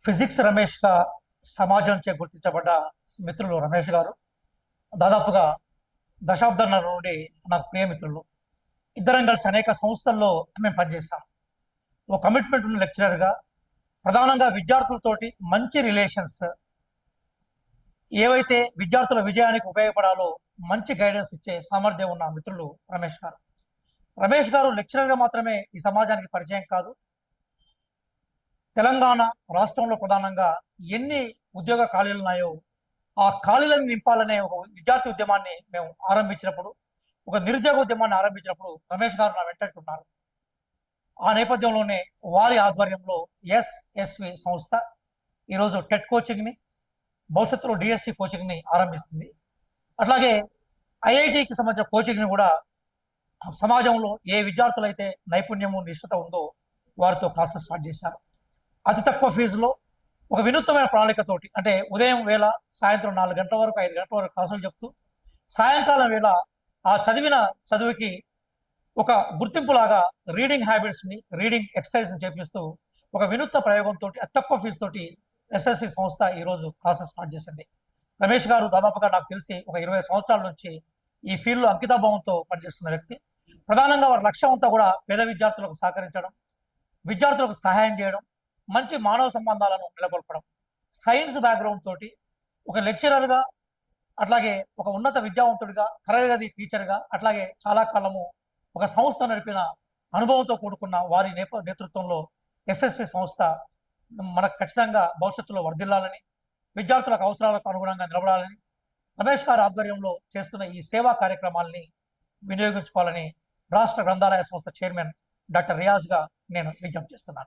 Physics రమేష్గా సమాజంచే గుర్తించబడ్డ మిత్రులు రమేష్ గారు. దాదాపుగా దశాబ్దాల నుండి నాకు ప్రియమిత్రులు ఇద్దరం కలిసి అనేక సంస్థల్లో మేము పనిచేస్తాం ఓ కమిట్మెంట్ ఉన్న లెక్చరర్గా ప్రధానంగా విద్యార్థులతోటి మంచి రిలేషన్స్ ఏవైతే విద్యార్థుల విజయానికి ఉపయోగపడాలో మంచి గైడెన్స్ ఇచ్చే సామర్థ్యం ఉన్న మిత్రులు రమేష్ గారు. రమేష్ గారు లెక్చరర్గా మాత్రమే ఈ సమాజానికి పరిచయం కాదు. తెలంగాణ రాష్ట్రంలో ప్రధానంగా ఎన్ని ఉద్యోగ ఖాళీలు ఉన్నాయో ఆ ఖాళీలను నింపాలనే ఒక విద్యార్థి ఉద్యమాన్ని మేము ఆరంభించినప్పుడు ఒక నిరుద్యోగ ఉద్యమాన్ని ఆరంభించినప్పుడు రమేష్ గారు నా వెంటనే ఉన్నారు. ఆ నేపథ్యంలోనే వారి ఆధ్వర్యంలో ఎస్ఎస్వి సంస్థ ఈరోజు టెట్ కోచింగ్ని భవిష్యత్తులో డిఎస్సి కోచింగ్ని ఆరంభిస్తుంది. అట్లాగే ఐఐటికి సంబంధించిన కోచింగ్ని కూడా సమాజంలో ఏ విద్యార్థులైతే నైపుణ్యము నిష్ఠత ఉందో వారితో క్లాసెస్ స్టార్ట్ చేశారు. అతి తక్కువ ఫీజులో ఒక వినూత్నమైన ప్రణాళికతోటి అంటే ఉదయం వేళ సాయంత్రం నాలుగు గంటల వరకు ఐదు గంటల వరకు క్లాసులు చెప్తూ సాయంకాలం వేళ ఆ చదివిన చదువుకి ఒక గుర్తింపులాగా రీడింగ్ హ్యాబిట్స్ని రీడింగ్ ఎక్సర్సైజ్ని చేపిస్తూ ఒక వినూత్న ప్రయోగంతో అతి తక్కువ ఫీజు తోటి ఎస్ఎస్పి సంస్థ ఈరోజు క్లాసెస్ స్టార్ట్ చేసింది. రమేష్ గారు దాదాపుగా నాకు తెలిసి ఒక ఇరవై సంవత్సరాల నుంచి ఈ ఫీల్డ్లో అంకితాభావంతో పనిచేస్తున్న వ్యక్తి. ప్రధానంగా వారి లక్ష్యం అంతా కూడా పేద విద్యార్థులకు సహకరించడం విద్యార్థులకు సహాయం చేయడం మంచి మానవ సంబంధాలను నెలకొల్పడం. సైన్స్ బ్యాక్గ్రౌండ్ తోటి ఒక లెక్చరర్గా అట్లాగే ఒక ఉన్నత విద్యావంతుడిగా తరగతి టీచర్గా అట్లాగే చాలా కాలము ఒక సంస్థ నడిపిన అనుభవంతో కూడుకున్న వారి నేప నేతృత్వంలో ఎస్ఎస్పి సంస్థ మనకు ఖచ్చితంగా భవిష్యత్తులో వర్ధిల్లాలని విద్యార్థులకు అవసరాలకు అనుగుణంగా నిలబడాలని రమేష్ గారి ఆధ్వర్యంలో చేస్తున్న ఈ సేవా కార్యక్రమాలని వినియోగించుకోవాలని రాష్ట్ర గ్రంథాలయ సంస్థ చైర్మన్ డాక్టర్ రియాజ్గా నేను విజ్ఞప్తి చేస్తున్నాను.